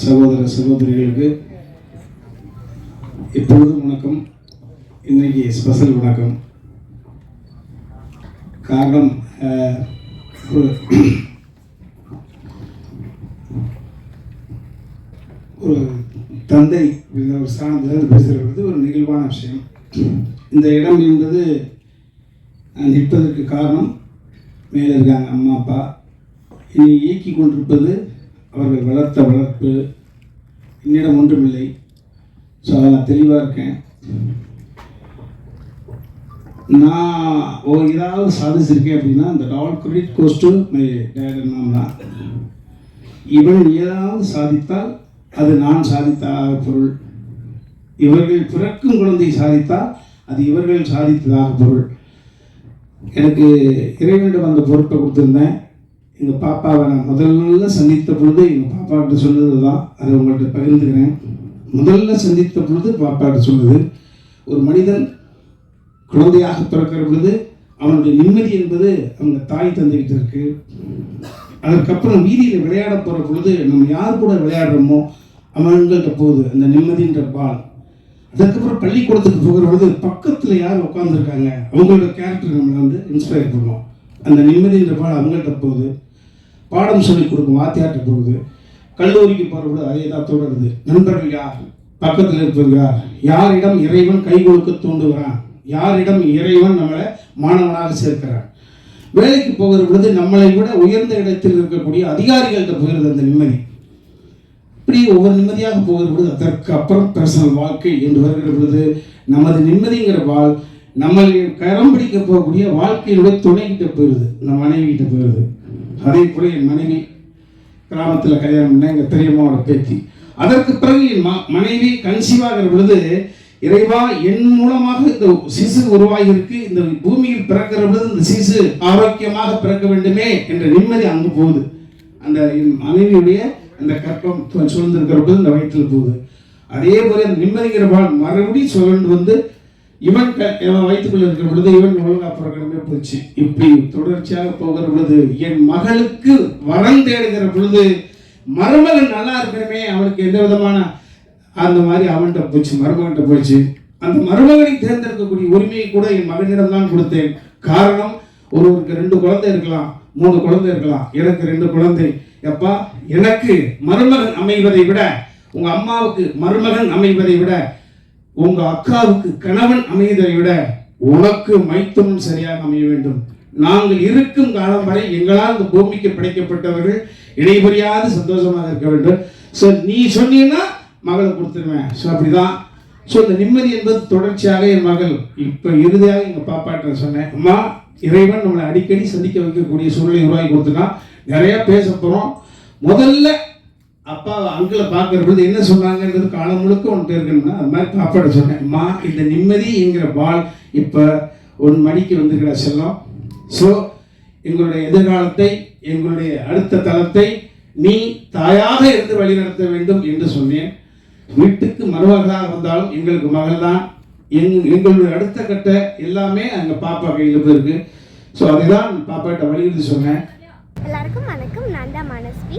சகோதர சகோதரிகளுக்கு எப்பொழுதும் வணக்கம். இன்னைக்கு ஸ்பெஷல் வணக்கம். காரணம் ஒரு ஒரு தந்தை ஒரு ஸ்தானத்தில் பேசுகிறது ஒரு நிகழ்வான விஷயம். இந்த இடம் என்பது நிற்பதற்கு காரணம் மேலே இருக்காங்க அம்மா அப்பா. என்னை இயக்கி கொண்டிருப்பது அவர்கள் வளர்த்த வளர்ப்பு என்னிடம் ஒன்றுமில்லை. ஸோ அதை நான் தெளிவாக இருக்கேன். நான் ஒரு ஏதாவது சாதிச்சிருக்கேன் அப்படின்னா அந்த total credit goes to my dad and தான். இவன் ஏதாவது சாதித்தால் அது நான் சாதித்ததாக பொருள். இவர்கள் பிறக்கும் குழந்தை சாதித்தால் அது இவர்கள் சாதித்ததாக பொருள். எனக்கு இறைவனிடம் அந்த பொருட்களை கொடுத்துருந்தேன். எங்கள் பாப்பாவை நான் முதல்ல சந்தித்த பொழுது எங்கள் பாப்பாக்கிட்ட சொன்னது தான் அதை உங்கள்கிட்ட பகிர்ந்துக்கிறேன். முதல்ல சந்தித்த பொழுது பாப்பாக்கிட்ட சொன்னது ஒரு மனிதன் குழந்தையாக பிறக்கிற பொழுது அவனுடைய நிம்மதி என்பது அவங்க தாய் தந்துக்கிட்டு இருக்கு. அதற்கப்புறம் வீதியில் விளையாட போகிற பொழுது நம்ம யார் கூட விளையாடுறோமோ அவங்கள்ட்ட போகுது அந்த நிம்மதின்ற பால். அதுக்கப்புறம் பள்ளிக்கூடத்துக்கு போகிற பொழுது பக்கத்தில் யார் உட்காந்துருக்காங்க அவங்களோட கேரக்டர் நம்மளை வந்து இன்ஸ்பயர் பண்ணுவோம் அந்த நிம்மதின்ற பால் அவங்கள்ட்ட போகுது. பாடம் சொல்லிக் கொடுக்கும் வாத்தியார்ட்ட போகுது. கல்லூரிக்கு போகிற அதே தான் தொடருது. நண்பர்கள் யார்? பக்கத்தில் இருப்பது யார்? யாரிடம் இறைவன் கை கொடுக்க தூண்டுகிறான்? யாரிடம் இறைவன் நம்மளை மாணவனாக சேர்க்கிறான்? வேலைக்கு போகிற பொழுது நம்மளை விட உயர்ந்த இடத்தில் இருக்கக்கூடிய அதிகாரிகள்கிட்ட போகிறது அந்த நிம்மதி. இப்படி ஒவ்வொரு நிம்மதியாக போகிற பொழுது அதற்கு அப்புறம் பர்சனல் வாழ்க்கை என்று வருகிற பொழுது நமது நிம்மதிங்கிற வாழ் நம்மளை கரம் பிடிக்க போகக்கூடிய வாழ்க்கையினுடைய துணைகிட்ட போயிடுது. நம்ம மனைவி கிட்ட போயிடுது. அதே போல என் மனைவி கிராமத்தில் கல்யாணம் பண்ண எங்கள் பெரியம்மாவோட பேத்தி. அதற்கு பிறகு என் மனைவி கன்சீவாகிற பொழுது இறைவா என் மூலமாக இந்த சிசு உருவாகியிருக்கு இந்த பூமியில் பிறக்கிற பொழுது இந்த சிசு ஆரோக்கியமாக பிறக்க வேண்டுமே என்ற நிம்மதி அங்கு போகுது. அந்த என் மனைவியுடைய அந்த கற்பம் சு- பொழுது இந்த வயிற்றில் போகுது. அதே போல அந்த நிம்மதிங்கிற பால் மறுபடியும் சுழண்டு வந்து இவன் க இவன் வயிற்றுக்குள்ள இருக்கிற பொழுது இவன் ஒழுங்கா பிறக்கணுமே போச்சு. இப்படி தொடர்ச்சியாக போகிற பொழுது என் மகளுக்கு வரம் தேடுகிற பொழுது மருமகன் நல்லா இருக்கணுமே அவனுக்கு எந்த விதமான அந்த மாதிரி அவன்கிட்ட போச்சு மருமகன்கிட்ட போச்சு. அந்த மருமகனை தேர்ந்தெடுக்கக்கூடிய உரிமையை கூட என் மகனிடம் தான் கொடுத்தேன். காரணம் ஒருவருக்கு ரெண்டு குழந்தை இருக்கலாம் மூணு குழந்தை இருக்கலாம் எனக்கு ரெண்டு குழந்தை. எப்பா எனக்கு மருமகன் அமைவதை விட உங்க அம்மாவுக்கு மருமகன் அமைவதை விட உங்க அக்காவுக்கு கணவன் அமைவதை விட உனக்கு மைத்துனன் சரியாக அமைய வேண்டும். நாங்கள் இருக்கும் காலம் வரை எங்களால் இந்த பூமிக்கு படைக்கப்பட்டவர்கள் இடைபறியாத சந்தோஷமாக இருக்க வேண்டும். ஸோ நீ சொன்னீங்கன்னா மகளை கொடுத்துருவேன். ஸோ அப்படிதான். ஸோ இந்த நிம்மதி என்பது தொடர்ச்சியாக என் மகள் இப்போ இறுதியாக எங்கள் பாப்பாட்ட சொன்னேன் அம்மா இறைவன் நம்மளை அடிக்கடி சந்திக்க வைக்கக்கூடிய சூழ்நிலை உருவாக்கி கொடுத்துட்டான். நிறையா பேச போகிறோம் முதல்ல அப்பா அங்கிளை பார்க்குற பொழுது என்ன சொன்னாங்கன்றது காலம் முழுக்க ஒன்று இருக்கணும்னா அது மாதிரி பாப்பாட்ட சொன்னேன். மா இந்த நிம்மதி என்கிற பால் இப்போ உன் மணிக்கு வந்துக்கிற செல்லம். ஸோ எங்களுடைய எதிர்காலத்தை எங்களுடைய அடுத்த தளத்தை நீ தாயாக இருந்து வழிநடத்த வேண்டும் என்று சொன்னேன். வீட்டுக்கு மருமகளாக வந்தாலும் எங்களுக்கு மகள் தான் எங் எங்களுடைய அடுத்த கட்ட எல்லாமே அங்கே பாப்பா கையில் இருக்கு. ஸோ அதை தான் பாப்பாட்ட வலியுறுத்தி சொன்னேன். எல்லாருக்கும் வணக்கம். நான் தான் மனஸ்வி.